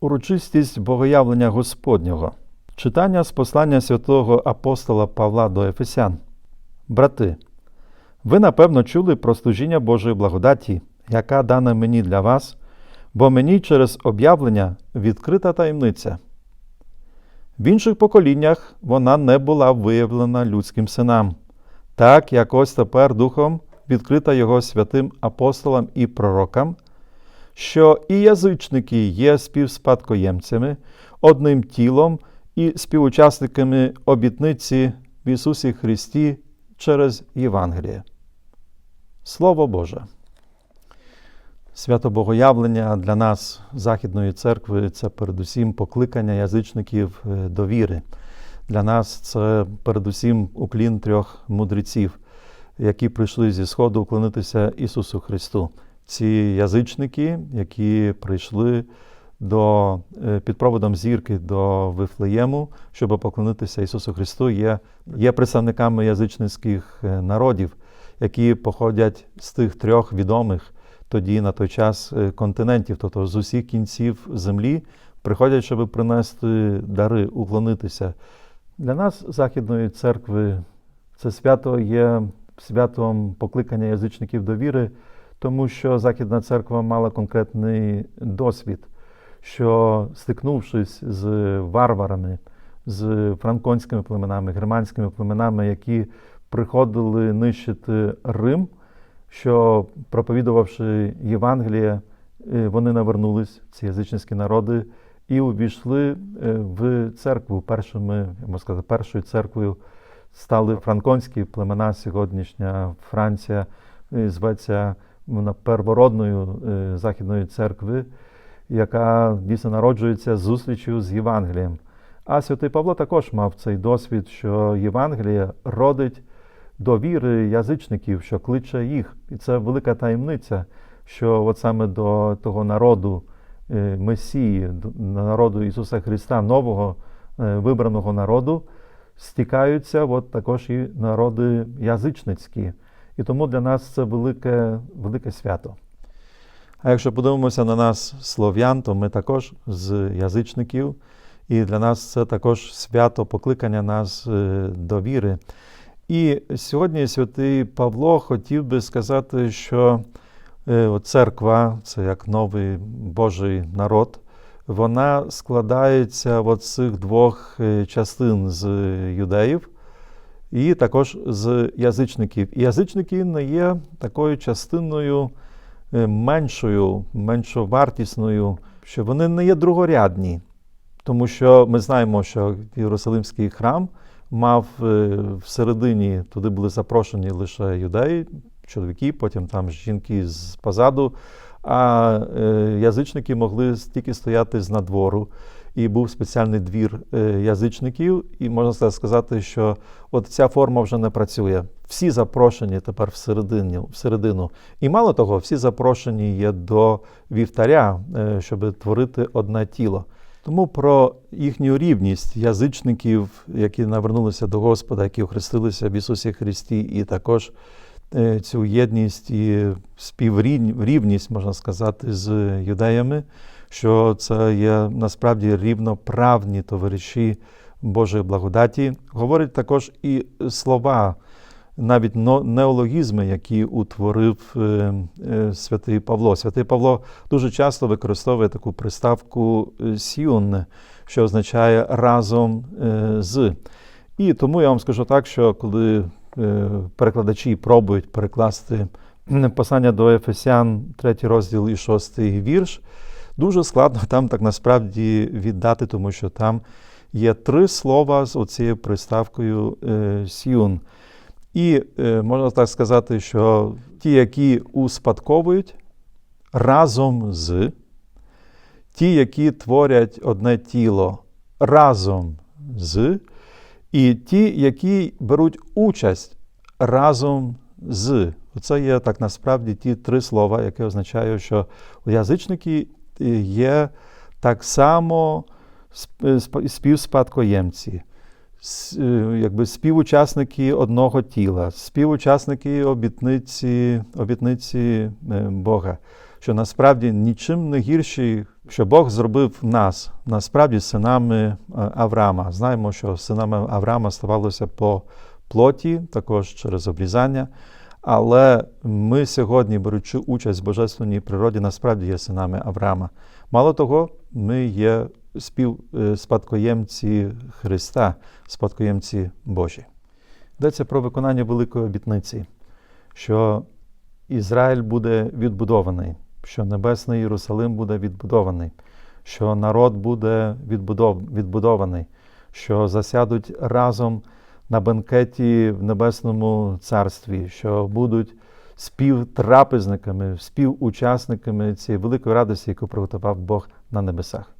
Урочистість богоявлення Господнього. Читання з послання святого апостола Павла до Ефесян. Брати, ви напевно чули про служіння Божої благодаті, яка дана мені для вас, бо мені через об'явлення відкрита таємниця. В інших поколіннях вона не була виявлена людським синам, так як ось тепер Духом відкрита його святим апостолам і пророкам, що і язичники є співспадкоємцями, одним тілом і співучасниками обітниці в Ісусі Христі через Євангеліє. Слово Боже. Свято Богоявлення для нас, Західної церкви, це передусім покликання язичників е, до віри. Для нас це передусім уклін трьох мудреців, які прийшли зі Сходу уклонитися Ісусу Христу. Ці язичники, які прийшли до, е, під проводом зірки до Вифлеєму, щоб поклонитися Ісусу Христу, є, є представниками язичницьких е, народів, які походять з тих трьох відомих тоді на той час е, континентів, тобто з усіх кінців землі, приходять, щоб принести дари, уклонитися. Для нас, Західної церкви, це свято є святом покликання язичників до віри, тому що Західна церква мала конкретний досвід, що стикнувшись з варварами, з франконськими племенами, германськими племенами, які приходили нищити Рим, що проповідувавши Євангеліє, е, вони навернулись, ці язичницькі народи, і увійшли е, в церкву. Першими, можу сказати, першою церквою стали франконські племена, сьогоднішня Франція е, зветься вона первородною Західної церкви, яка дійсно народжується зустрічю з Євангелієм. А святий Павло також мав цей досвід, що Євангеліє родить до віри язичників, що кличе їх. І це велика таємниця, що от саме до того народу е, Месії, народу Ісуса Христа, нового е, вибраного народу, стікаються от також і народи язичницькі. І тому для нас це велике, велике свято. А якщо подивимося на нас, слов'ян, то ми також з язичників, і для нас це також свято покликання нас е, до віри. І сьогодні святий Павло хотів би сказати, що е, церква, це як новий Божий народ, вона складається з цих двох е, частин з юдеїв і також з язичників. І язичники не є такою частиною е, меншою, меншовартісною, що вони не є другорядні, тому що ми знаємо, що Єрусалимський храм мав всередині, туди були запрошені лише юдеї, чоловіки, потім там жінки з позаду, а язичники могли тільки стояти з надвору. І був спеціальний двір язичників, і можна сказати, що от ця форма вже не працює. Всі запрошені тепер всередину. всередину. І мало того, всі запрошені є до вівтаря, щоб творити одне тіло. Тому про їхню рівність язичників, які навернулися до Господа, які охрестилися в Ісусі Христі, і також цю єдність і співрівність, можна сказати, з юдеями, що це є насправді рівноправні товариші Божої благодаті. Говорить також і слова, навіть неологізми, які утворив святий Павло. Святий Павло дуже часто використовує таку приставку сіон, що означає разом з. І тому я вам скажу так, що коли перекладачі пробують перекласти послання до Ефесян, 3 розділ і 6 вірш, дуже складно там так насправді віддати, тому що там є три слова з оцією приставкою сіон. І можна так сказати, що ті, які успадковують разом з, ті, які творять одне тіло разом з, і ті, які беруть участь разом з. Це є так насправді ті три слова, які означають, що язичники є так само співспадкоємці якби співучасники одного тіла, співучасники обітниці, обітниці Бога. Що насправді нічим не гірші, що Бог зробив нас, насправді синами е, Авраама. Знаємо, що синами Авраама ставалося по плоті, також через обрізання. Але ми сьогодні, беручи участь в божественній природі, насправді є синами Авраама. Мало того, ми є спів, е, спадкоємці Христа, спадкоємці Божі. Йдеться про виконання великої обітниці, що Ізраїль буде відбудований, що Небесний Єрусалим буде відбудований, що народ буде відбудов, відбудований, що засядуть разом на бенкеті в Небесному Царстві, що будуть співтрапезниками, співучасниками цієї великої радості, яку приготував Бог на небесах.